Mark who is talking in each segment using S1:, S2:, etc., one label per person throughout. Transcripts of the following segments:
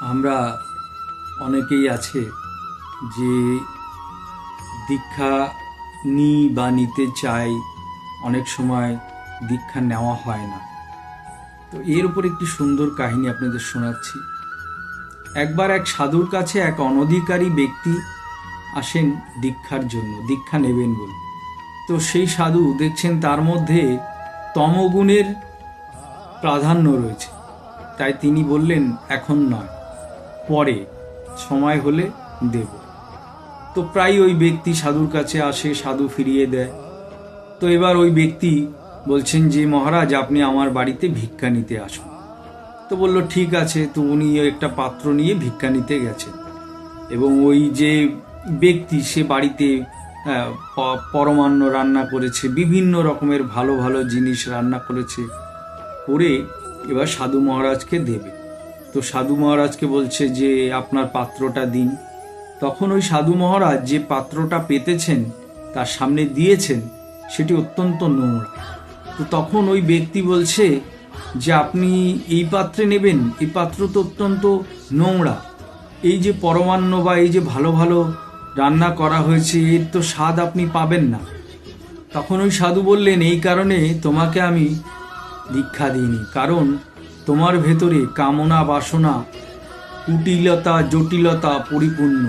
S1: আমরা অনেকেই আছে যে দীক্ষা নিই বা নিতে চাই, অনেক সময় দীক্ষা নেওয়া হয় না। তো এর উপর একটি সুন্দর কাহিনী আপনাদের শোনাচ্ছি। একবার এক সাধুর কাছে এক অনধিকারী ব্যক্তি আসেন দীক্ষার জন্য, দীক্ষা নেবেন বলে। তো সেই সাধু দেখছেন তার মধ্যে তমগুণের প্রাধান্য রয়েছে। তাই তিনি বললেন, এখন নয়। পরে সময় হলে দেব। তো প্রায় ওই ব্যক্তি সাধুর কাছে আসে, সাধু ফিরিয়ে দেয়। তো এবার ওই ব্যক্তি বলছেন যে, মহারাজ, আপনি আমার বাড়িতে ভিক্ষা নিতে আসুন। তো বলল, ঠিক আছে। তো উনি একটা পাত্র নিয়ে ভিক্ষা নিতে গেছেন। এবং ওই যে ব্যক্তি, সে বাড়িতে পরমান্ন রান্না করেছে, বিভিন্ন রকমের ভালো ভালো জিনিস রান্না করেছে, করে এবার সাধু মহারাজকে দেবে। তো সাধু মহারাজকে বলছে যে, আপনার পাত্রটা দিন। তখন ওই সাধু মহারাজ যে পাত্রটা পেতেছেন, তার সামনে দিয়েছেন, সেটি অত্যন্ত নোংরা। তো তখন ওই ব্যক্তি বলছে যে, আপনি এই পাত্রে নেবেন এই পাত্র তো অত্যন্ত নোংরা। এই যে পরমান্ন বা এই যে ভালো ভালো রান্না করা হয়েছে, এর তো স্বাদ আপনি পাবেন না। তখন ওই সাধু বললেন, এই কারণে তোমাকে আমি দীক্ষা দিইনি। কারণ তোমার ভেতরে কামনা বাসনা, কুটিলতা, জটিলতা পরিপূর্ণ।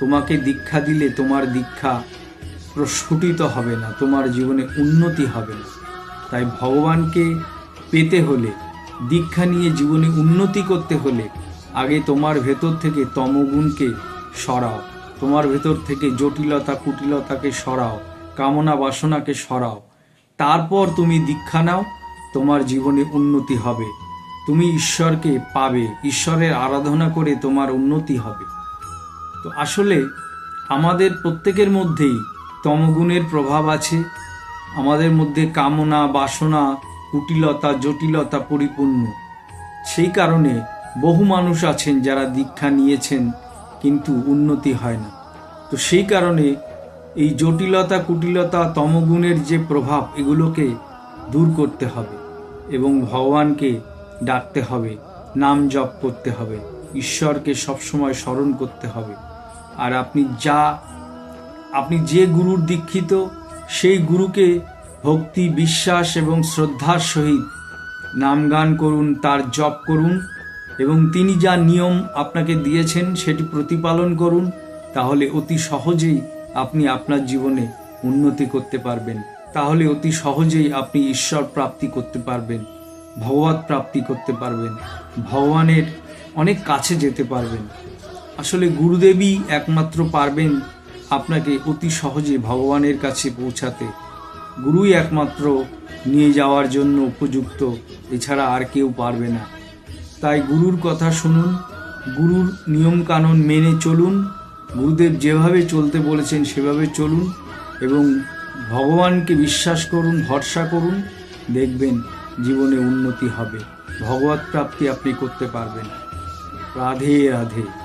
S1: তোমাকে দীক্ষা দিলে তোমার দীক্ষা প্রস্ফুটিত হবে না, তোমার জীবনে উন্নতি হবে না। তাই ভগবানকে পেতে হলে, দীক্ষা নিয়ে জীবনে উন্নতি করতে হলে, আগে তোমার ভেতর থেকে তমগুণকে সরাও, তোমার ভেতর থেকে জটিলতা, কুটিলতাকে সরাও, কামনা বাসনাকে সরাও। তারপর তুমি দীক্ষা নাও, তোমার জীবনে উন্নতি হবে। তুমি ঈশ্বরকে পাবে, ঈশ্বরের আরাধনা করে তোমার উন্নতি হবে। তো আসলে আমাদের প্রত্যেকের মধ্যেই তমগুণের প্রভাব আছে। আমাদের মধ্যে কামনা, বাসনা, কুটিলতা, জটিলতা পরিপূর্ণ। সেই কারণে বহু মানুষ আছেন যারা দীক্ষা নিয়েছেন কিন্তু উন্নতি হয় না। তো সেই কারণে এই জটিলতা, কুটিলতা, তমগুণের যে প্রভাব, এগুলোকে দূর করতে হবে এবং ভগবানকে ডাকতে হবে, নাম জপ করতে হবে, ঈশ্বরকে সবসময় স্মরণ করতে হবে। আর আপনি যা, আপনি যে গুরুর দীক্ষিত, সেই গুরুকে ভক্তি, বিশ্বাস এবং শ্রদ্ধার সহিত নাম গান করুন, তার জপ করুন এবং তিনি যা নিয়ম আপনাকে দিয়েছেন সেটি প্রতিপালন করুন, তাহলে অতি সহজেই আপনি আপনার জীবনে উন্নতি করতে পারবেন। তাহলে অতি সহজেই আপনি ঈশ্বর প্রাপ্তি করতে পারবেন। ভগবত প্রাপ্তি করতে পারবেন, ভগবানের অনেক কাছে যেতে পারবেন। আসলে গুরুদেবই একমাত্র পারবেন আপনাকে অতি সহজে ভগবানের কাছে পৌঁছাতে। গুরুই একমাত্র নিয়ে যাওয়ার জন্য উপযুক্ত, এছাড়া আর কেউ পারবে না। তাই গুরুর কথা শুনুন, গুরুর নিয়মকানুন মেনে চলুন, গুরুদেব যেভাবে চলতে বলেছেন সেভাবে চলুন এবং ভগবানকে বিশ্বাস করুন, ভরসা করুন, দেখবেন জীবনে উন্নতি হবে। ভগবত প্রাপ্তি আপনি করতে পারবেন। রাধে রাধে।